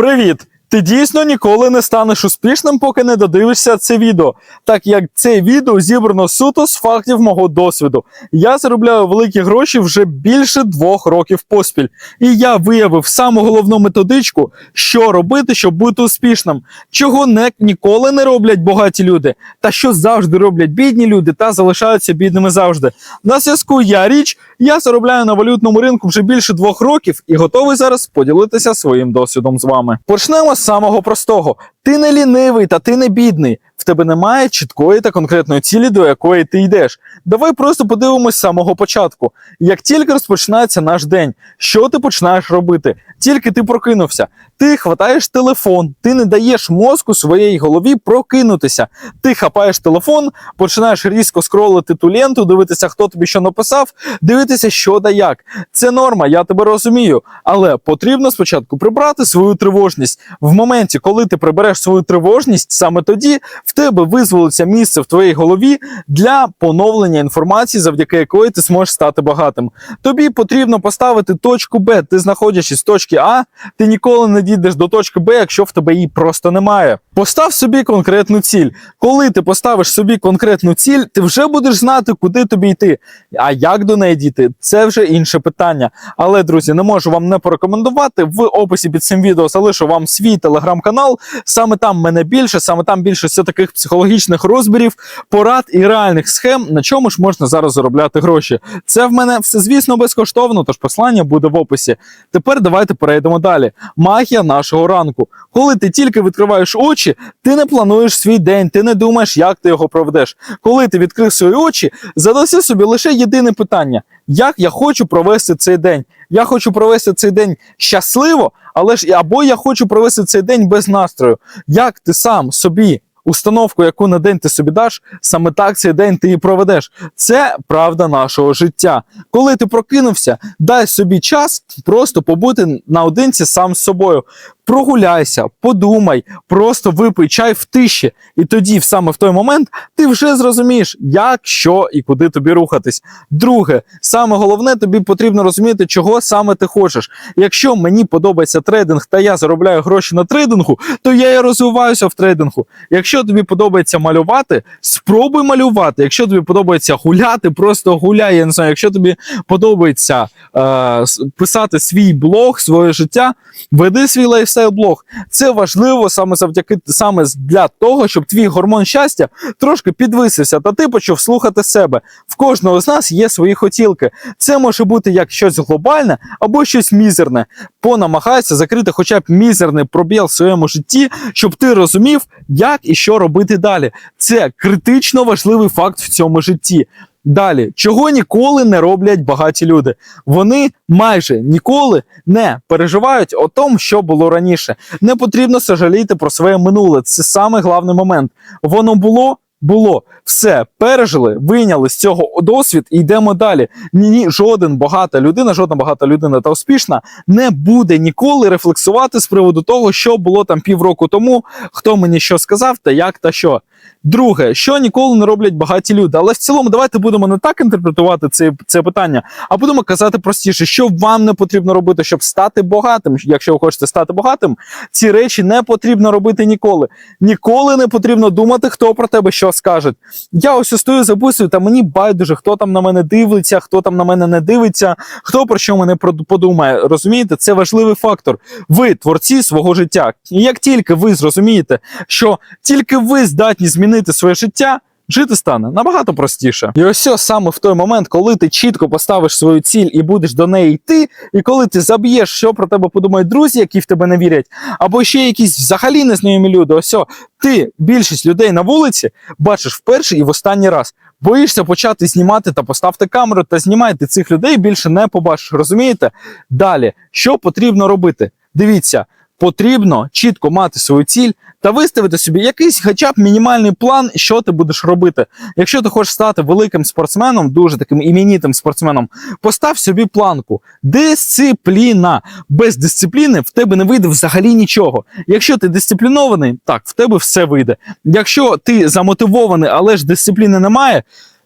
Привіт! Ти дійсно ніколи не станеш успішним, поки не додивишся це відео, так як це відео зібрано суто з фактів мого досвіду. Я заробляю великі гроші вже більше двох років поспіль, і я виявив саму головну методичку, що робити, щоб бути успішним, чого не ніколи не роблять багаті люди, та що завжди роблять бідні люди та залишаються бідними завжди. На зв'язку я річ. Я заробляю на валютному ринку вже більше двох років і готовий зараз поділитися своїм досвідом з вами. Почнемо самого простого: ти не лінивий та ти не бідний. В тебе немає чіткої та конкретної цілі, до якої ти йдеш. Давай просто подивимось з самого початку. Як тільки розпочинається наш день, що ти починаєш робити? Тільки ти прокинувся, ти хватаєш телефон, ти не даєш мозку своїй голові прокинутися. Ти хапаєш телефон, починаєш різко скролити ту ленту, дивитися, хто тобі що написав, дивитися, що да як. Це норма, я тебе розумію. Але потрібно спочатку прибрати свою тривожність. В моменті, коли ти прибереш свою тривожність, саме тоді в тебе визволиться місце в твоїй голові для поновлення інформації, завдяки якої ти зможеш стати багатим. Тобі потрібно поставити точку Б. Ти знаходячись з точки А, ти ніколи не дійдеш до точки Б, якщо в тебе її просто немає. Постав собі конкретну ціль. Коли ти поставиш собі конкретну ціль, ти вже будеш знати, куди тобі йти. А як до неї дійти, це вже інше питання. Але, друзі, не можу вам не порекомендувати. В описі під цим відео залишу вам свій телеграм-канал. Саме там мене більше, саме там більше все таких психологічних розбірів, порад і реальних схем, на чому ж можна зараз заробляти гроші. Це в мене все, звісно, безкоштовно, тож послання буде в описі. Тепер давайте перейдемо далі. Магія нашого ранку. Коли ти тільки відкриваєш очі, ти не плануєш свій день, ти не думаєш, як ти його проведеш. Коли ти відкрив свої очі, задаси собі лише єдине питання: як я хочу провести цей день? Я хочу провести цей день щасливо, але ж або я хочу провести цей день без настрою. Як ти сам собі установку, яку на день ти собі даш, саме так цей день ти і проведеш. Це правда нашого життя. Коли ти прокинувся, дай собі час просто побути наодинці сам з собою. Прогуляйся, подумай, просто випий чай в тиші, і тоді, саме в той момент, ти вже зрозумієш, як, що і куди тобі рухатись. Друге, саме головне, тобі потрібно розуміти, чого саме ти хочеш. Якщо мені подобається трейдинг та я заробляю гроші на трейдингу, то я і розвиваюся в трейдингу. Якщо тобі подобається малювати, спробуй малювати. Якщо тобі подобається гуляти, просто гуляй. Я не знаю, якщо тобі подобається е, писати свій блог, своє життя, веди свій лайфстайл-блог. Це важливо саме завдяки саме для того, щоб твій гормон щастя трошки підвисився, та ти почав слухати себе. В кожного з нас є свої хотілки. Це може бути як щось глобальне або щось мізерне. Понамагайся закрити хоча б мізерний пробіл в своєму житті, щоб ти розумів, як і що робити далі. Це критично важливий факт в цьому житті. Далі, чого ніколи не роблять багаті люди? Вони майже ніколи не переживають о тому, що було раніше. Не потрібно сожаліти про своє минуле. Це саме головний момент. Воно було. Було все пережили, вийняли з цього досвід і йдемо далі. Ні, ні, жоден багата людина, жодна багата людина та успішна не буде ніколи рефлексувати з приводу того, що було там півроку тому, хто мені що сказав, та як та що. Друге, що ніколи не роблять багаті люди. Але в цілому, давайте будемо не так інтерпретувати це, це питання, а будемо казати простіше, що вам не потрібно робити, щоб стати багатим. Якщо ви хочете стати багатим, ці речі не потрібно робити ніколи. Ніколи не потрібно думати, хто про тебе що скаже. Я ось стою, записую, та мені байдуже, хто там на мене дивиться, хто там на мене не дивиться, хто про що мене подумає. Розумієте, це важливий фактор. Ви творці свого життя. І як тільки ви зрозумієте, що тільки ви здатні змінити своє життя. Жити стане набагато простіше. І ось саме в той момент, коли ти чітко поставиш свою ціль і будеш до неї йти, і коли ти заб'єш, що про тебе подумають друзі, які в тебе не вірять, або ще якісь взагалі незнайомі люди, ось ти більшість людей на вулиці бачиш вперше і в останній раз. Боїшся почати знімати та поставте камеру та знімайте цих людей більше не побачиш. Розумієте? Далі, що потрібно робити? Дивіться, потрібно чітко мати свою ціль та виставити собі якийсь хоча б мінімальний план, що ти будеш робити. Якщо ти хочеш стати великим спортсменом, дуже таким іменітим спортсменом, постав собі планку. Дисципліна. Без дисципліни в тебе не вийде взагалі нічого. Якщо ти дисциплінований, так, в тебе все вийде. Якщо ти замотивований, але ж дисципліни немає.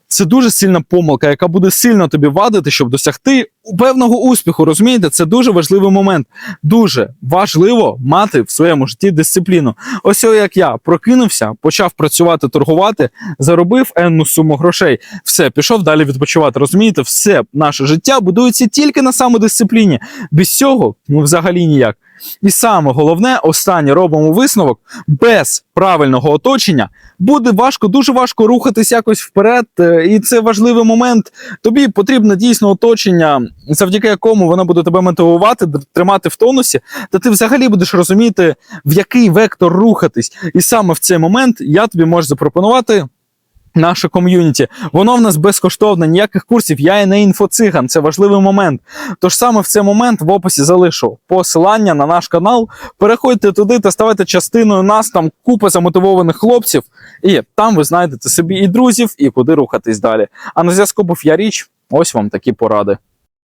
Це дуже сильна помилка, яка буде сильно тобі вадити, щоб досягти певного успіху. Розумієте, це дуже важливий момент. Дуже важливо мати в своєму житті дисципліну. Ось як я прокинувся, почав працювати, торгувати, заробив енну суму грошей. Все, пішов далі відпочивати. Розумієте, все наше життя будується тільки на самодисципліні. Без цього ну взагалі ніяк. І саме головне, останнє робимо висновок: без правильного оточення буде важко, дуже важко рухатись якось вперед. Е, І це важливий момент. Тобі потрібно дійсно оточення, завдяки якому воно буде тебе мотивувати, тримати в тонусі, та ти взагалі будеш розуміти, в який вектор рухатись. І саме в цей момент я тобі можу запропонувати. Наше ком'юніті, воно в нас безкоштовне, ніяких курсів. Я і не інфоциган. Це важливий момент. Тож саме в цей момент в описі залишу посилання на наш канал. Переходьте туди та ставайте частиною нас. Там купа замотивованих хлопців, і там ви знайдете собі і друзів, і куди рухатись далі. А на зв'язку був я річ. Ось вам такі поради.